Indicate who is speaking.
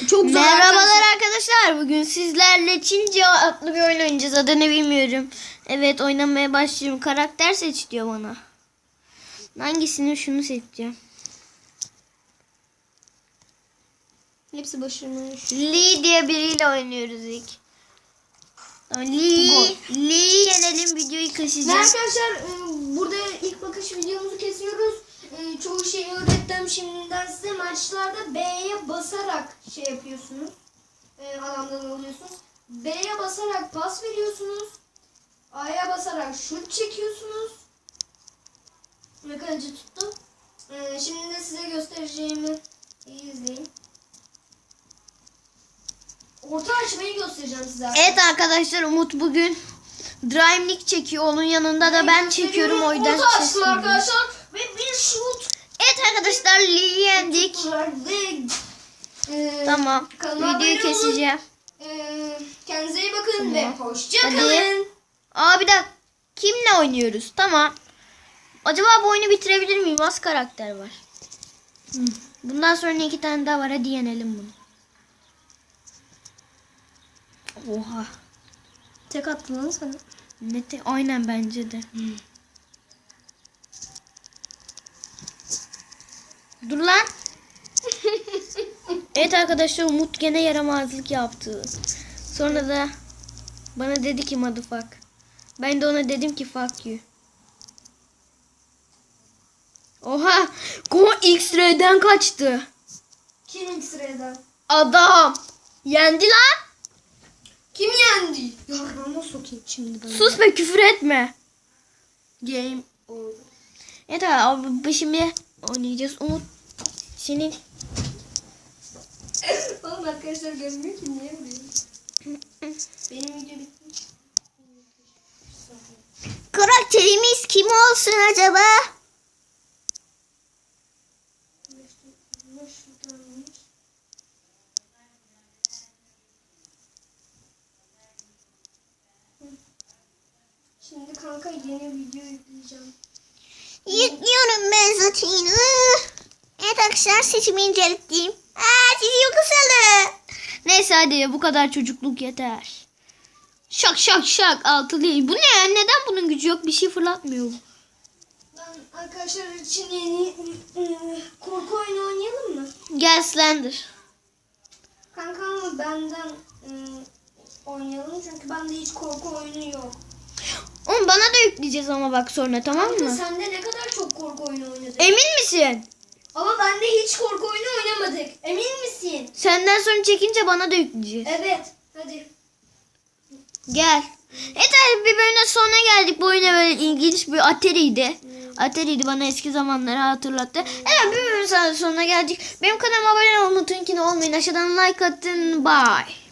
Speaker 1: Çok zor
Speaker 2: Merhabalar
Speaker 1: arkadaşlar.
Speaker 2: arkadaşlar. Bugün sizlerle Çince adlı bir oyun oynayacağız. Adını bilmiyorum. Evet oynamaya başlıyorum. Karakter seç diyor bana. Hangisini şunu seçeceğim.
Speaker 1: Hepsi başarılmış.
Speaker 2: Lee diye biriyle oynuyoruz ilk. Lee, Lee yenelim videoyu
Speaker 1: Ve
Speaker 2: kaçacağım.
Speaker 1: arkadaşlar e, burada ilk bakış videomuzu kesiyoruz. E, Çoğu şeyi öğrettim şimdiden size. Maçlarda B'ye basarak şey yapıyorsunuz. E, Adamdan alıyorsunuz. B'ye basarak pas veriyorsunuz. A'ya basarak şut çekiyorsunuz. Ve kaleci tuttu. E, Şimdi de size göstereceğimi iyi izleyin. Orta açmayı göstereceğim size.
Speaker 2: Evet arkadaşlar Umut bugün Dreamlik çekiyor. Onun yanında da ben çekiyorum. O yüzden
Speaker 1: Orta açtım arkadaşlar. Ve bir şut.
Speaker 2: Evet arkadaşlar Lee'yi yendik.
Speaker 1: Ve, e,
Speaker 2: Tamam. Videoyu keseceğim.
Speaker 1: e, kendinize iyi bakın ve
Speaker 2: Tamam.
Speaker 1: hoşça
Speaker 2: Hadi.
Speaker 1: kalın.
Speaker 2: Aa bir dakika. Kimle oynuyoruz? Tamam. Acaba bu oyunu bitirebilir miyim? Az karakter var. Bundan sonra iki tane daha var. Hadi yenelim bunu. Oha.
Speaker 1: Tek attın lan sana.
Speaker 2: Ne te- Aynen bence de. Dur lan. evet arkadaşlar Umut gene yaramazlık yaptı. Sonra da bana dedi ki motherfuck. Ben de ona dedim ki fuck you. Oha! Go X-Ray'den kaçtı.
Speaker 1: Kim sırada?
Speaker 2: Adam. Yendi lan.
Speaker 1: Kim yendi? Yarrama sokayım şimdi ben.
Speaker 2: Sus be küfür etme.
Speaker 1: Game over.
Speaker 2: Evet abi şimdi oynayacağız. Umut senin
Speaker 1: Oğlum arkadaşlar görmüyor ki niye vuruyor? Benim video bitti.
Speaker 2: karakterimiz kim olsun acaba?
Speaker 1: Şimdi kanka yeni video yükleyeceğim.
Speaker 2: Yüklüyorum ben zaten. Evet arkadaşlar seçimi inceledim. Aa sizi yok ısalı. Neyse hadi bu kadar çocukluk yeter. Şak şak şak altı değil. Bu ne ya? Neden bunun gücü yok? Bir şey fırlatmıyor bu.
Speaker 1: Ben arkadaşlar için yeni ıı, korku oyunu oynayalım mı?
Speaker 2: Gel Slender.
Speaker 1: Kanka ama benden ıı, oynayalım çünkü bende hiç korku oyunu yok.
Speaker 2: Oğlum bana da yükleyeceğiz ama bak sonra tamam
Speaker 1: Kanka
Speaker 2: mı?
Speaker 1: sende ne kadar çok korku oyunu oynadın?
Speaker 2: Emin misin?
Speaker 1: ama bende hiç korku oyunu oynamadık. Emin misin?
Speaker 2: Senden sonra çekince bana da yükleyeceğiz.
Speaker 1: Evet. Hadi.
Speaker 2: Gel. Evet abi bir bölümün sonuna geldik. Bu oyuna böyle ilginç bir Atari'ydi. Atari'ydi bana eski zamanları hatırlattı. Evet bir bölümün sonuna geldik. Benim kanalıma abone olmayı unutun ki ne olmayın. Aşağıdan like atın. Bye.